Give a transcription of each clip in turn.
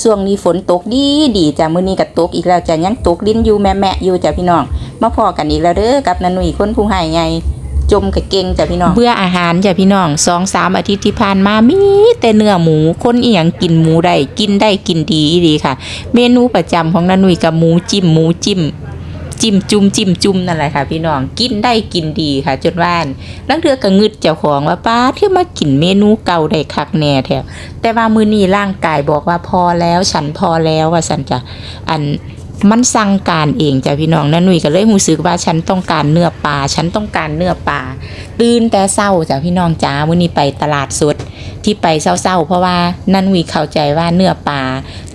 ช่วงนี้ฝนตกดีดีจ้ะมื้อนี้ก็ตกอีกแล้วจ้ะยังตกลิ้นอยู่แม่ๆอยู่จ้ะพี่น้องมาพอกันอีกแล้วเด้อกับนันนุ่ยคนผู้ให้ไงจมกับเก่งจ้ะพี่น้องเบื่ออาหารจ้ะพี่น้องสองสามอาทิตย์ที่ผ่านมามีแต่เนื้อหมูคนเอียงกินหมูได้กินได้กินดีดีค่ะ เมนูประจำของนันนุ่ยกับหมูจิ้มหมูจิ้ม จิ้มจุ่มจิ้มจุ่มนั่นแหละค่ะ พี่น้องกินได้กินดีค่ะ จนว่านลังเทือก็งึดเจ้าของว่าป้าที่มากินเมนูเก่าได้คักแน่แถวแต่ว่ามือนี้ร่างกายบอกว่าพอแล้วฉันพอแล้วว่าฉันจะอันมันสั่งการเองจ้ะพี่น้องนั่นหนุ่ยก็เลยรู้สึกว่าฉันต้องการเนื้อปลาฉันต้องการเนื้อปลาตื่นแต่เศร้าจ้ะพี่น้องจ้ามื้อนี้ไปตลาดสด ที่ไปเศร้าๆ เพราะว่านันหนุ่ยเข้าใจว่าเนื้อปลา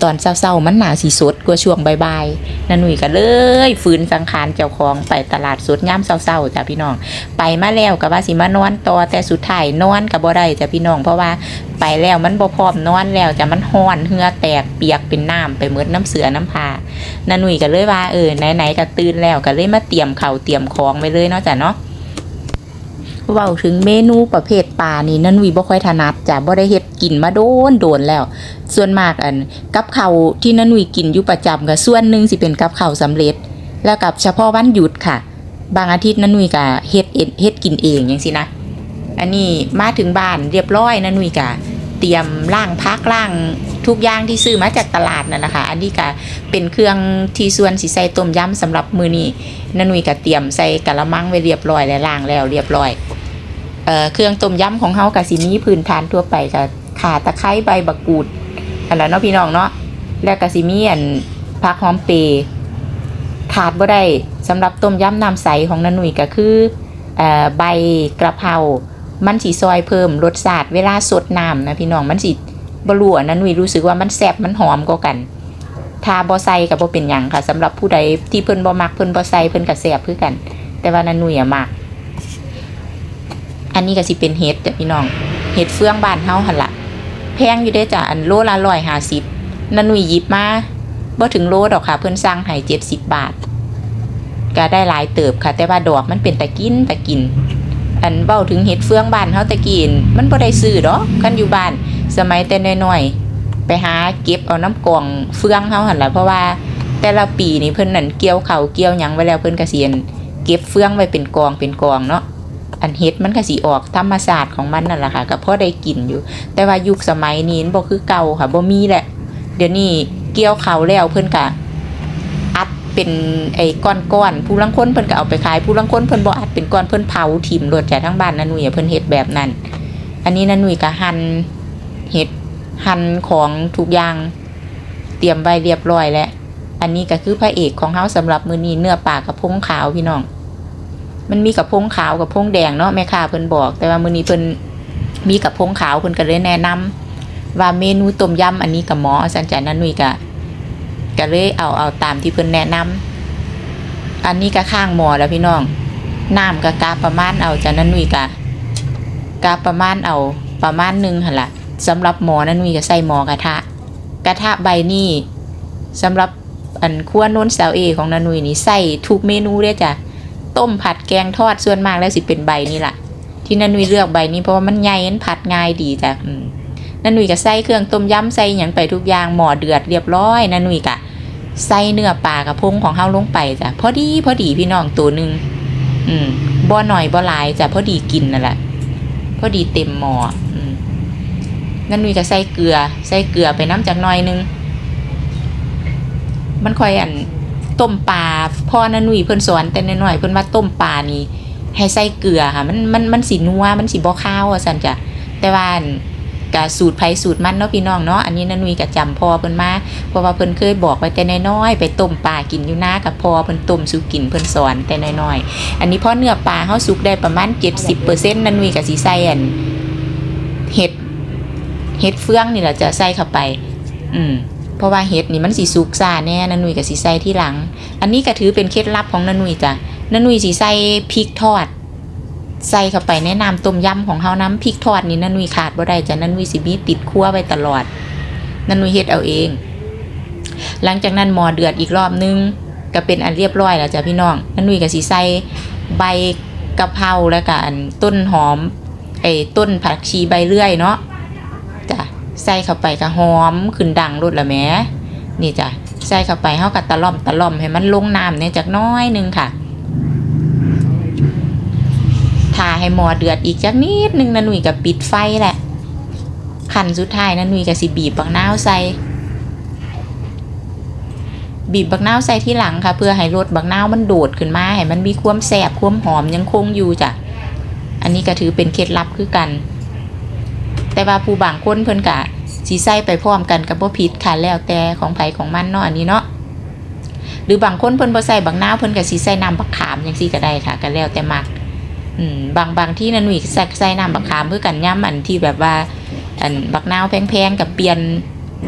ตอนเศร้าๆ มันหนาสีสดกว่าช่วงบ่ายๆนันหนุ่ยก็เลยฝืนสังขารเจ้าของไปตลาดสดย่ำเศร้าๆจ้ะพี่น้อง ไปมาแล้วก็ว่าสิมานอนต่อแต่สุดท้ายนอนก็บ่ได้จ้ะพี่น้องเพราะว่าไปแล้วมันบ่พร้อมนอนแล้วจ้ะมันฮ้อนเหงื่อแตกเปียกเป็นน้ำไปหมดน้ำเสือน้ำผานันหนุ่ยก็เลยว่าเออไหนๆก็ตื่นแล้วก็เลยมาเตรียมเข้าเตรียมของไว้เลยเนาะจ้ะเนาะ เว้าถึงเมนูประเภทปลานี่นั่นวีบ่ค่อยถนัดจ้ะบ่ได้เฮ็ดกินมาโดนโดนแล้ว ส่วนมากอันกับข้าวที่นั่นวีกินอยู่ประจำก็ส่วนหนึงสิเป็นกับข้าวสำเร็จ แล้วกับเฉพาะวันหยุดค่ะ บางอาทิตย์นั่นวีก็เฮ็ดเฮ็ดกินเองจังซี่นะ อันนี้มาถึงบ้านเรียบร้อยนั่นวีก็เตรียมล่างพักล่างทุกอย่างที่ซื้อมาจากตลาดนั่นแหละค่ะอันนี้ก็เป็นเครื่องที่ส่วนสิใส่ต้มยำสำหรับมือนี้นันวีก็เตรียมใส่กะละมังไว้เรียบร้อยและล้างแล้วเรียบร้อย เครื่องต้มยำของเฮากับสิมีพื้นฐานทั่วไปกับข่าตะไคร้ใบบักกูดอันล้วเนาะพี่น้องเนาะแล้วก็สิมีอันผักหอมเปรขาดบ่ได้สำหรับต้มยำน้ำใสของนาหนุ่ยก็คืออใบกระเพรามันสิซอยเพิ่มรสชาติเวลาสดน้ำนะพี่น้องมันสิบ่รู้อะนหนุ่ยรู้สึกว่ามันแซ่บมันหอมกว่ากันถ้าบ่ใส่ก็บ่เป็นหยังค่ะสำหรับผู้ใดที่เพิ่นบ่มักเพิ่นบ่ใส่เพิ่นก็แซ่บคือกัน แต่ว่านาหนุ่ยอะมัก อันนี้ก็สิเป็นเห็ดจ้ะพี่น้องเห็ดเฟืองบ้านเฮาหั่นละแพงอยู่เด้จ้ะอันโลละร้อยห้าสิบนันหนุ่ยหยิบมาบ่ถึงโลดอกค่ะ เพิ่นสั่งให้เจ็ดสิบบาท ก็ได้หลายเติบค่ะ แต่ว่าดอกมันเป็นตะกินตะกิน อันเบ้าถึงเห็ดเฟืองบ้านเฮาตะกิน มันบ่ได้ซื้อดอกกันอยู่บ้าน สมัยแต่น้อยๆไปหาเก็บเอาน้ำกล่องเฟืองเฮาหั่นล่ะเพราะว่าแต่ละปีนี่เพิ่นนั่นเกี่ยวเข้าเกี่ยวหยังไว้แล้วเพิ่นก็สิอันเก็บเฟืองไว้เป็นกองเป็นกองเนาะ อันเฮ็ดมันก็สิออกธรรมศาสตร์ของมันนั่นแหละค่ะก็พอได้กินอยู่ แต่ว่ายุคสมัยนี้บ่คือเก่าค่ะบ่มีแหละ เดี๋ยวนี้เกี่ยวเขาแล้วเพิ่นก็อัดเป็นไอ้ก้อนๆผู้ลังคนเพิ่นก็เอาไปขายผู้ลังคนเพิ่นบ่อัดเป็นก้อนเพิ่นเผาถิ่มรถจากทั้งบ้านนันนุ่ยเพิ่นเฮ็ดแบบนั้น อันนี้นันนุ่ยก็หั่นเฮ็ดหั่นของทุกอย่างเตรียมไว้เรียบร้อยแล้วอันนี้ก็คือพระเอกของเฮาสำหรับมื้อนี้เนื้อปลากระพงขาวพี่น้อง มันมีกับพงขาวกับพงแดงเนาะแม่ค้าเพิ่นบอก แต่ว่ามื้อนี้เพิ่นมีกับพงขาวเพิ่นก็เลยแนะนำว่าเมนูต้มยำอันนี้กับหมอสันจานันนุยก็ก็เลยเอาเอาตามที่เพิ่นแนะนำอันนี้ก็ข้างหมอแล้วพี่น้องน้ำก็กาประมาณเอาจานันนุยก็กาประมาณเอาประมาณหนึงหั่นล่ะสำหรับหมอนันนุยก็ใส่หมอกระทะ กระทะใบนี้สำหรับอันขั้วโน้นสาวเอของนันนุยนี่ใส่ทุกเมนูเด้อจ้ะ ต้มผัดแกงทอดส่วนมากแล้วสิเป็นใบนี่แหละที่นันนุยเลือกใบนี้เพราะว่ามันใหญ่มันผัดง่ายดีจ้ะนันนุยก็ใส่เครื่องต้มยำใส่หยังไปทุกอย่างหมอเดือดเรียบร้อยนันนุยก็ใส่เนื้อปลากระพงของเฮาลงไปจ้ะพอดีพอดีพี่น้องตัวหนึ่งอืมบ่หน่อยบ่หลายจ้ะพอดีกินนั่นแหละพอดีเต็มหมออืมนันนุยก็ใส่เกลือใส่เกลือไปน้ำจากน่อยหนึงมันค่อยอัน ต้มปลาพ่อนาหนุ่ยเพิ่นสอนแต่น้อยๆเพิ่นว่าต้มปลานี่ให้ใส่เกลือค่ะ มันมันมันสินัวมันสิบ่ข้าวว่าซั่นจ้ะแต่ว่ากะสูตรไผสูตรมันเนาะพี่น้องเนาะอันนี้นาหนุ่ยก็จำพ่อเพิ่นมาเพราะว่าเพิ่นเคยบอกไว้แต่น้อยๆไปต้มปลากินอยู่น้ากับพ่อเพิ่นต้มสู่กินเพิ่นสอนแต่น้อยๆอันนี้พอเนื้อปลาเฮาสุกได้ประมาณ70%นาหนุ่ยก็สิใส่อันเห็ดเห็ดเฟืองนี่แหละจะใส่เข้าไป อืม เพราะว่าเห็ดนี่มันสีสุกซาแน่นานุยกับสีใส่ที่หลัง อันนี้ก็ถือเป็นเคล็ดลับของนานุยจ้ะนานุยสีใส่พริกทอด ใส่เข้าไปในะนำต้มยำของเฮาน้ำพริกทอดนี่นานุยขาดบ่ได้จ้ะนานุยสิมีติดครัวไว้ตลอดนานุยเฮ็ดเอาเอง หลังจากนั้นหมอเดือดอีกรอบนึงก็เป็นอันเรียบร้อยแล้วจ้ะพี่น้องนานุยก็สิใส่ใบกะเพราแล้วก็อันต้นหอมไอ้ต้นผักชีใบเลื่อยเนาะ ใส่เข้าไปก็หอมขึ้นดังรุดละแหมนี่จ้ะใส่เข้าไปเฮาก็ตะล่อมตะล่อมให้มันลงน้ำเนี่ยจักน้อยนึงค่ะทาให้หมอเดือดอีกจักนิดนึงนะหนุ่ยก็ปิดไฟแหละขั้นสุดท้ายนะหนุ่ยก็สิบีบบักนาวใส่บีบบักนาวใส่ที่หลังค่ะ เพื่อให้รสบักนาวมันโดดขึ้นมาให้มันมีความแสบความหอมยังคงอยู่จ้ะอันนี้ก็ถือเป็นเคล็ดลับคือกัน แต่ว่าผู้บางคนเพิ่นกะ สีใส่ไปพร้อมกันกับบ่ผิดค่ะแล้วแต่ของไผของมันเนาะอันนี้เนาะหรือบางคนเพิ่นบ่ใส่บักนาเพิ่นก็สิใส่น้ำบักขามจังซี่ก็ได้ค่ะก็แล้วแต่มักอืมบางบางที่นั่นหนุ่ยใส่ใส่น้ำบักขามเพื่อกันย่ำอันที่แบบว่าอันบักนาวแพงๆกับเปลี่ยน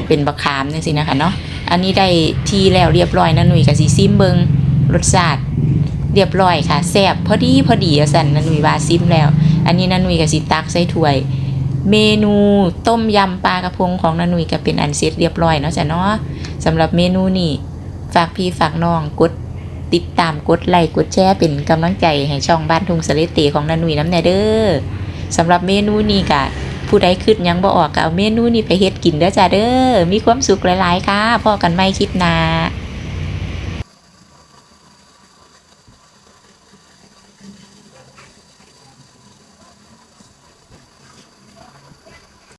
เป็นบักขามจังซี่นะคะเนาะอันนี้ได้ทีแล้วเรียบร้อยนะหนุ่ยกับสีซิมเบิงรสชาติเรียบร้อยค่ะแซ่บพอดีพอดีอสันนะหนุ่ยว่าซิมแล้ว อันนี้นะหนุ่ยกับสีตักใส่ถ้วย เมนูต้มยำปลากระพงของนานุยก็เป็นอันเสร็จเรียบร้อยเนาะจ้ะเนาะสำหรับเมนูนี้ฝากพี่ฝากน้องกดติดตามกดไลค์กดแชร์เป็นกำลังใจให้ช่องบ้านทุ่งสะเลเตของนานุยน้ำแน่เด้อสำหรับเมนูนี้ก็ผู้ใดคิดยังบ่ออกก็เอาเมนูนี้ไปเฮ็ดกินเด้อจ้าเด้อมีความสุขหลายๆค่ะพ่อกันไม่คลิปหน้า